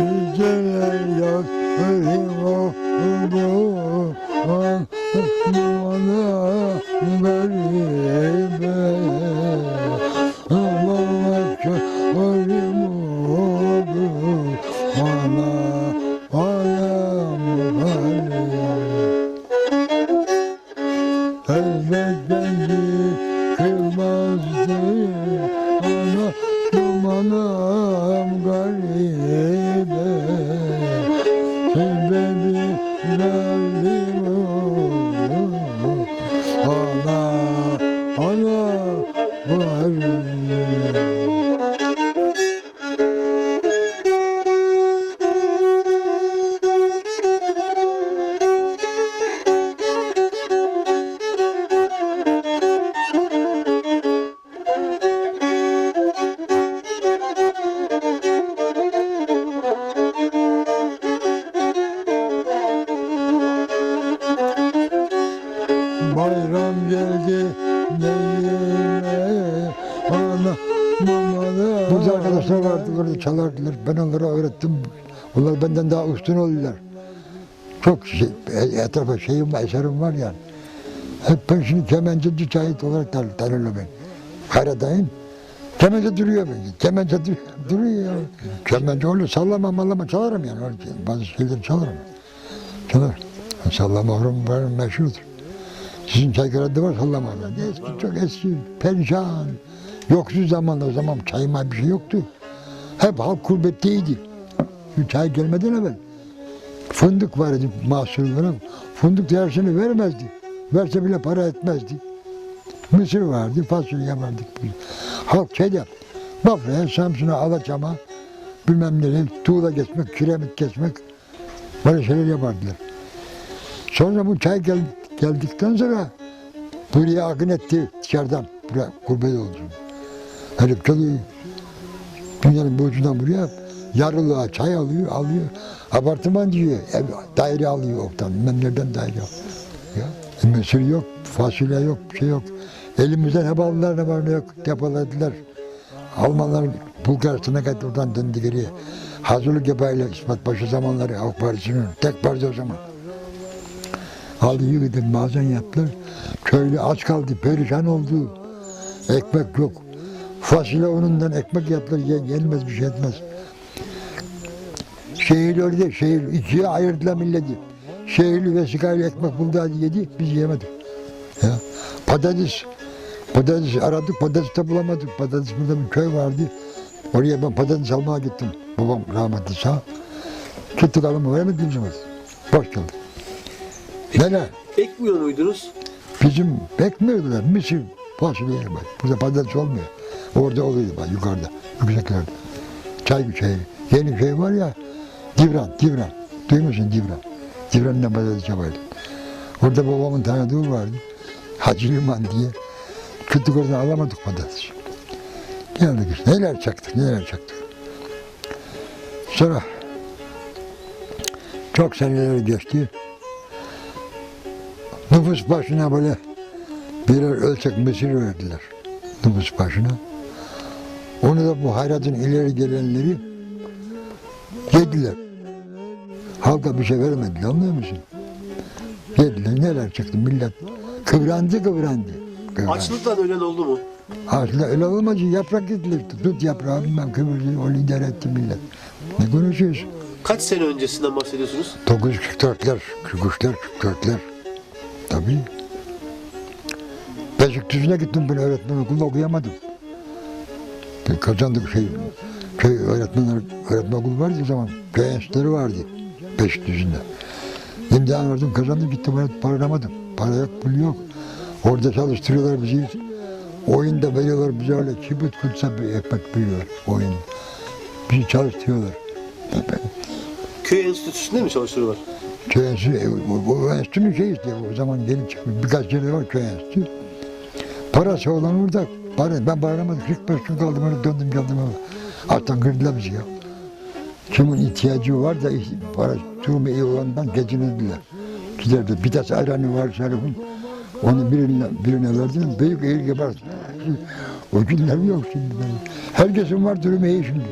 ölüm oldu Anam garibe Allah'a ölüm oldu Ana anam garibe Elbet beni kırmazdı Ana dumanım Orada çalardılar ben onlara öğrettim onlar benden daha üstün oldular çok şey, etrafa şeyim eserim var yani hep ben şimdi kemençeci Cahit olarak tar- tanırlar beni Karadayım Kemence duruyor beni. Kemence duruyor. duruyor. Kemence öyle sallama mallama çalarım yani. Öyle Bazı şeyleri çalarım. Çalar. Sallama orum var meşhurdur. Sizin Çaykara'da var sallama orum. Eski, çok eski, perişan. Yoksuz zamanda o zaman çayma bir şey yoktu. Hep halk kurbetteydi. Şu çay gelmeden evvel. Fındık vardı mahsulları. Fındık dersini vermezdi. Verse bile para etmezdi. Mısır vardı, fasulye vardı. Halk şeyde, Bafra'ya, Samsun'a, Alaçam'a, bilmem nereye, tuğla geçmek, kiremit geçmek, böyle şeyler yapardılar. Sonra bu çay gel, geldikten sonra buraya akın etti dışarıdan, buraya gurbet oldu. Herif çalıyor, dünyanın bu ucundan buraya yarılığa çay alıyor, alıyor. Apartman diyor, ev, daire alıyor oktan, bilmem nereden daire. Ya, e, mısır yok, fasulye yok, bir şey yok. Elimizden hep aldılar ne var ne yok, depoladılar. Almanlar Bulgaristan'a kadar oradan döndü geriye. Hazırlık yapayla İsmet Paşa zamanları Halk Partisi'nin tek parti o zaman. Aldı yürüdü, mazen yaptılar. Köylü aç kaldı, perişan oldu. Ekmek yok. Fasulye unundan ekmek yaptılar, ye- yenmez bir şey etmez. Şehirli öyle şehir ikiye ayırdılar milleti. Şehirli vesikayla ekmek buldu yedi, biz yemedik. Ya. Patates, patates aradık, patates de bulamadık. Patates burada bir köy vardı. Oraya ben patates almaya gittim. Babam rahmetli sağ. Gittik alımı veremedik bizimiz. Boş kaldı. Neler? Ekmiyor muydunuz? Bizim bekmiyordular. Mısır, fasulye yemek. Burada patates olmuyor. Orada oluyordu bak yukarıda, yükseklerde. Çay şey, yeni şey var ya, Divran, Divran. Duymuşsun Divran. Divran'dan patates yapardı. Orada babamın tanıdığı vardı. Hacı Liman diye. Kütük oradan alamadık patates. Geldik işte. Neler çaktık, neler çaktık. Sonra çok seneler geçti. Nüfus başına böyle birer ölçek mısır verdiler. Nüfus başına. Onu da bu hayratın ileri gelenleri yediler. Halka bir şey vermediler anlıyor musun? Yediler neler çıktı millet. Kıvrandı kıvrandı. kıvrandı. Açlıktan ölen oldu mu? Aslında öyle olmaz yaprak yediler. Tut yaprağı bilmem kıvırdı. O lider etti millet. Ne konuşuyorsun? Kaç sene öncesinden bahsediyorsunuz? 944'ler, 43'ler, 44'ler. Tabii. Beşiktaş'ına gittim ben öğretmen okulunda okuyamadım. Ben kazandık şey, köy öğretmenler, öğretmen okulu vardı o zaman. Köy enstitüleri vardı Beşiktaş'ında. İmtihan verdim, kazandım, gittim öğretmen paralamadım. Para yok, pul yok. Orada çalıştırıyorlar bizi. Oyunda veriyorlar bize öyle kibrit kutsa bir ekmek veriyorlar oyun. Bizi çalıştırıyorlar. Köy enstitüsünde mi çalıştırıyorlar? Köy enstitüsü, o, o enstitünün şey işte o zaman yeni çıkmış. Birkaç yeri var köy enstitüsü. Parası olan orada. Para, ben bağıramadım. 45 gün kaldım öyle döndüm geldim eve. Alttan kırdılar bizi ya. Kimin ihtiyacı var da para durumu iyi olandan geçinirdiler. Giderdi. Bir tas ayranı var şerifin. Onu birine, birine verdim. Büyük ilgi var. O günler yok şimdi. Herkesin var durumu iyi şimdi.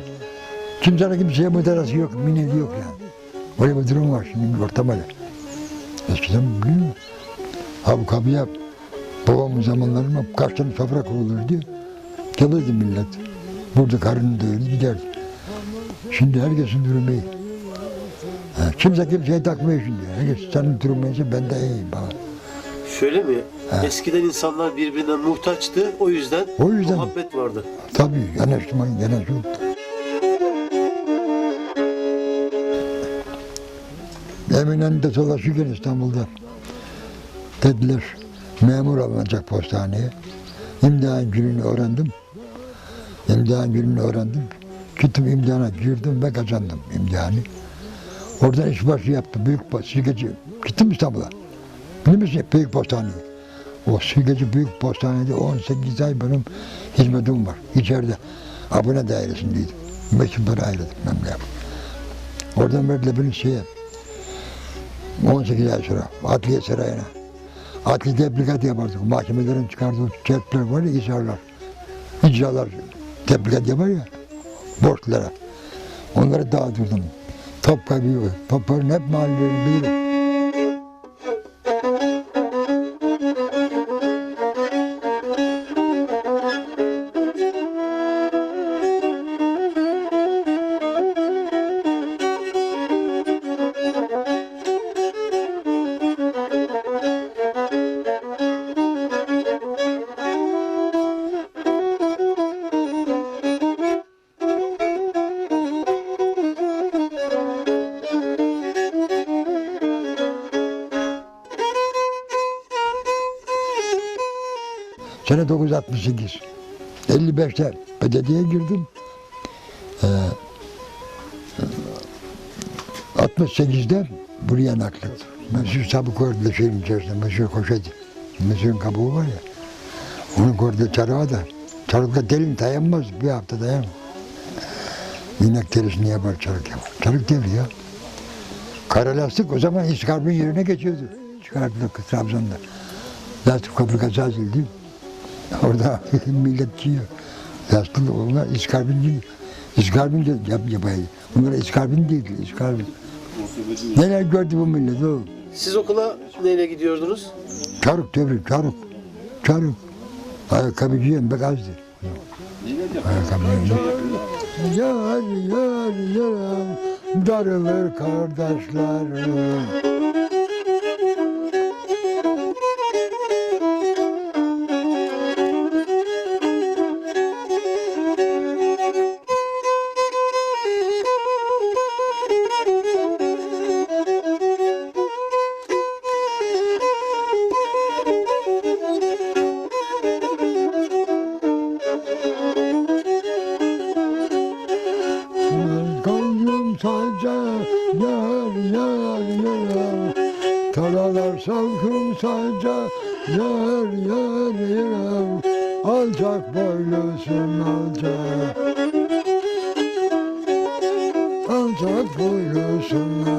Kimsenin kimseye müdarası yok, minnet yok yani. Öyle bir durum var şimdi ortam öyle. Eskiden biliyor musun? Ha bu kapıya babamın zamanlarında tane sofra kurulur diyor. Gelirdi millet. Burada karnını doyurdu giderdi. Şimdi herkesin durumu iyi. Ha, kimse kimseye takmıyor şimdi. Herkes senin durumun iyiyse ben de iyiyim falan. Şöyle mi? Ha. Eskiden insanlar birbirine muhtaçtı. O yüzden, O yüzden. muhabbet vardı. Tabii yanaşmayın yanaş yok. Eminönü'nde dolaşırken İstanbul'da dediler memur alınacak postaneye. İmtihan gününü öğrendim. İmtihan gününü öğrendim. Gittim imtihana girdim ve kazandım imtihanı. Oradan işbaşı yaptım. Büyük sigeci. Gittim İstanbul'a. Biliyor musun büyük postaneye? O sigeci büyük postanede 18 ay benim hizmetim var. İçeride abone dairesindeydim. Mektupları ayrıldım memleket. Oradan verdiler beni şeye. 18 ay sonra Adliye Sarayı'na. Adli tebligat yapardık. Mahkemelerin çıkardığı cepler var ya icralar. İcralar tebligat yapar ya borçlara. Onları dağıtırdım. Top kaybıyor. Topların hep mahallelerini bilirim. Sene 968. 55'te PDD'ye girdim. Ee, 68'de buraya naklettim. Mesut Sabı gördüler şeyin içerisinde. Mesut Koşeti. Mesut'un kabuğu var ya. Onu gördü çarığa da. Çarıkta delin dayanmaz. Bir hafta dayan. İnek derisini yapar çarık yapar. Çarık deli ya. Kara lastik o zaman iskarbin yerine geçiyordu. Çıkardılar Trabzon'da. Lastik fabrikası açıldı. Orada millet yiyor. Lastik onlar iskarbinci. İskarbin de yap yapaydı. Bunlar iskarbin değil, iskarbin. Neler gördü bu millet o? Siz okula neyle gidiyordunuz? Çarık devri, çarık. Çarık. Ayakkabıcıyım, bek azdı. Ayakkabıcıyım. Yar, yar, yaram, darılır kardeşlerim. je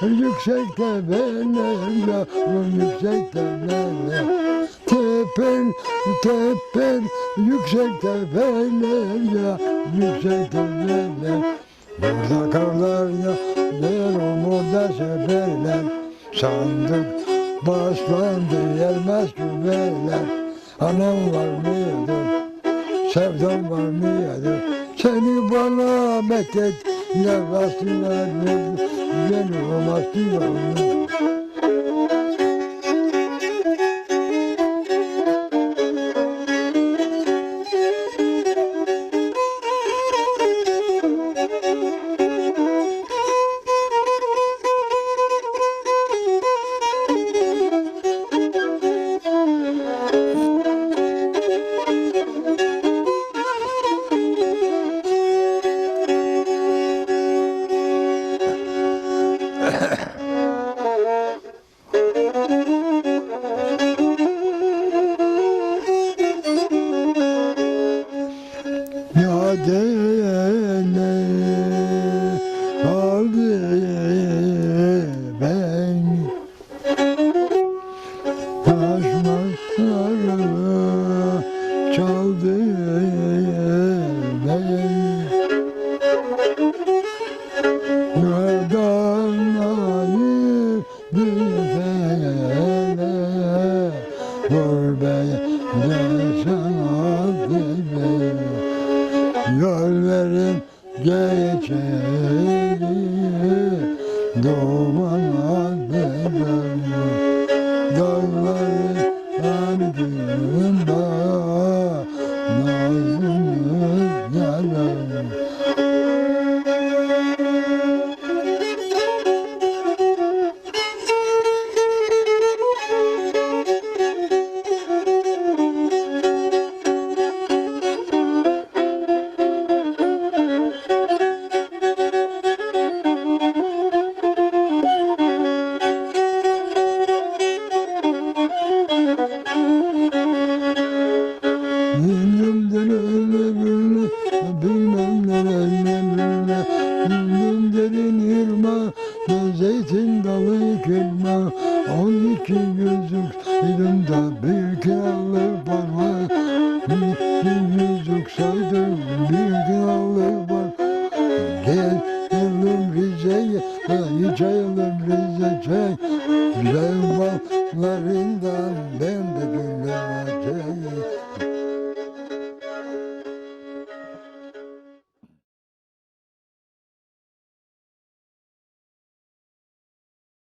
yüksek tepeler, yavrum yüksek tepeler. Tepen, tepen, yüksek tepeler, ya yüksek tepeler. Burada karlar ya, yer burada seferler. Sandık başlandı yermez güveler. Anam var mıydı? sevdam var mıydı? Seni bana mektet ya vasılar beni romastılar. Yüz yükseldim bir dinalı var Gel yavrum Rize'ye Rize'ye Rize'ye